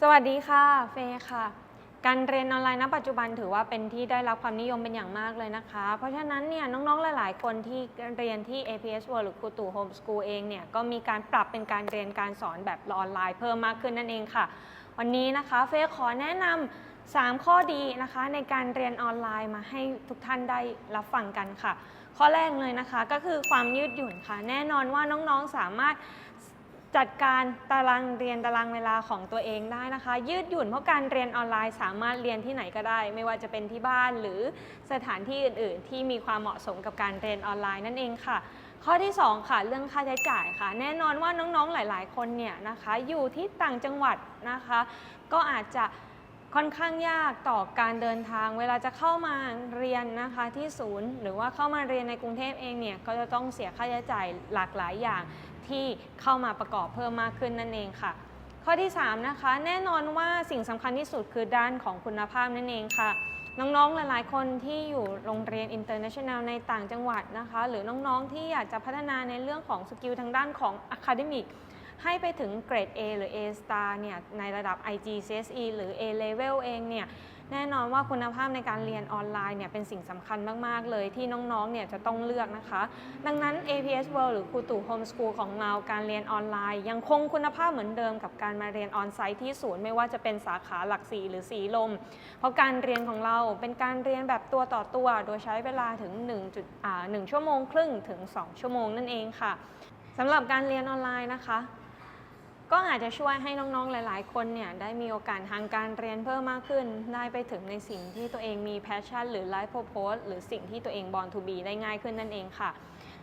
สวัสดีค่ะ เฟย์ค่ะ การเรียนออนไลน์ณปัจจุบันถือว่าเป็นที่ได้รับความนิยมเป็นอย่างมากเลยนะคะ เพราะฉะนั้นเนี่ยน้องๆ หลาย ๆ คนที่เรียนที่ APS World หรือครูตู่โฮมสกูลเองเนี่ยก็มีการปรับเป็นการเรียนการสอนแบบออนไลน์เพิ่มมากขึ้นนั่นเองค่ะ วันนี้นะคะเฟย์ขอแนะนำ3 ข้อดีนะคะในการเรียนออนไลน์มาให้ทุกท่านได้รับฟังกันค่ะ ข้อแรกเลยนะคะก็คือความยืดหยุ่นค่ะ แน่นอนว่าน้องๆสามารถ จัดการตารางเรียนตารางเวลาของตัวเองได้นะคะ ยืดหยุ่นเพราะการเรียนออนไลน์สามารถเรียนที่ไหนก็ได้ ไม่ว่าจะเป็นที่บ้านหรือสถานที่อื่น ๆ ที่มีความเหมาะสมกับการเรียนออนไลน์นั่นเองค่ะ ข้อที่ 2 ค่ะ เรื่องค่าใช้จ่ายค่ะ แน่นอนว่าน้องๆหลาย ๆ คนเนี่ยนะคะ อยู่ที่ต่างจังหวัดนะคะ ก็อาจจะ ค่อนข้างยากต่อการเดินทาง เวลาจะเข้ามาเรียนนะคะที่ศูนย์ หรือว่าเข้ามาเรียนในกรุงเทพเองเนี่ยก็จะต้องเสียค่าใช้จ่ายหลากหลายอย่างที่เข้ามาประกอบเพิ่มมากขึ้นนั่นเองค่ะ ข้อที่ 3 นะคะ แน่นอนว่าสิ่งสำคัญที่สุดคือด้านของคุณภาพนั่นเองค่ะน้องๆ หลายๆ คนที่อยู่โรงเรียน international ในต่างจังหวัดนะคะ หรือน้องๆ ที่อยากจะพัฒนาในเรื่องของสกิลทางด้านของ academic ให้ไปถึงเกรด A หรือ A star เนี่ยในระดับ IGCSE หรือ A level เองเนี่ยแน่นอนว่าคุณภาพในการเรียนออนไลน์เนี่ยเป็นสิ่งสำคัญมาก ๆ เลยที่น้องๆเนี่ยจะต้องเลือกนะคะ ดังนั้น APS World หรือครูตู่โฮมสกูลของเราการเรียนออนไลน์ ยังคงคุณภาพเหมือนเดิมกับการมาเรียนออนไซต์ที่ศูนย์ไม่ว่าจะเป็นสาขาหลักสีหรือสีลม เพราะการเรียนของเราเป็นการเรียนแบบตัวต่อตัว โดยใช้เวลาถึง1จุดอ่า1ชั่วโมงครึ่งถึง 2 ชั่วโมงนั่นเองค่ะสำหรับการเรียนออนไลน์นะคะ ก็อาจจะช่วยให้น้องๆ หลาย ๆ คนเนี่ยได้มีโอกาสทางการเรียนเพิ่มมากขึ้น ได้ไปถึงในสิ่งที่ตัวเองมีแพชชั่น หรือไลฟ์โพสหรือสิ่งที่ตัวเองบอลทูบีได้ง่ายขึ้นนั่นเองค่ะ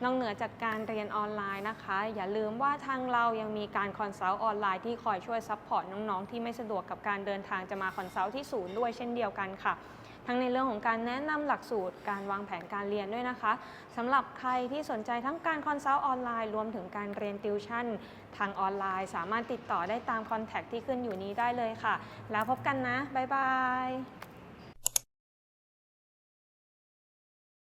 นอกเหนือจากการเรียนออนไลน์นะคะ อย่าลืมว่าทางเรายังมีการคอนซัลท์ออนไลน์ที่คอยช่วยซัพพอร์ตน้องๆ ที่ไม่สะดวกกับการเดินทางจะมาคอนซัลท์ที่ศูนย์ด้วยเช่นเดียวกันค่ะ ทั้งในเรื่องของการแนะนำหลักสูตร การวางแผนการเรียนด้วยนะคะสำหรับใครที่สนใจทั้งการคอนซัลท์ออนไลน์ รวมถึงการเรียนติวชั่น ทางออนไลน์ สามารถติดต่อได้ตามคอนแทคที่ขึ้นอยู่นี้ได้เลยค่ะ แล้วพบกันนะ บ๊ายบาย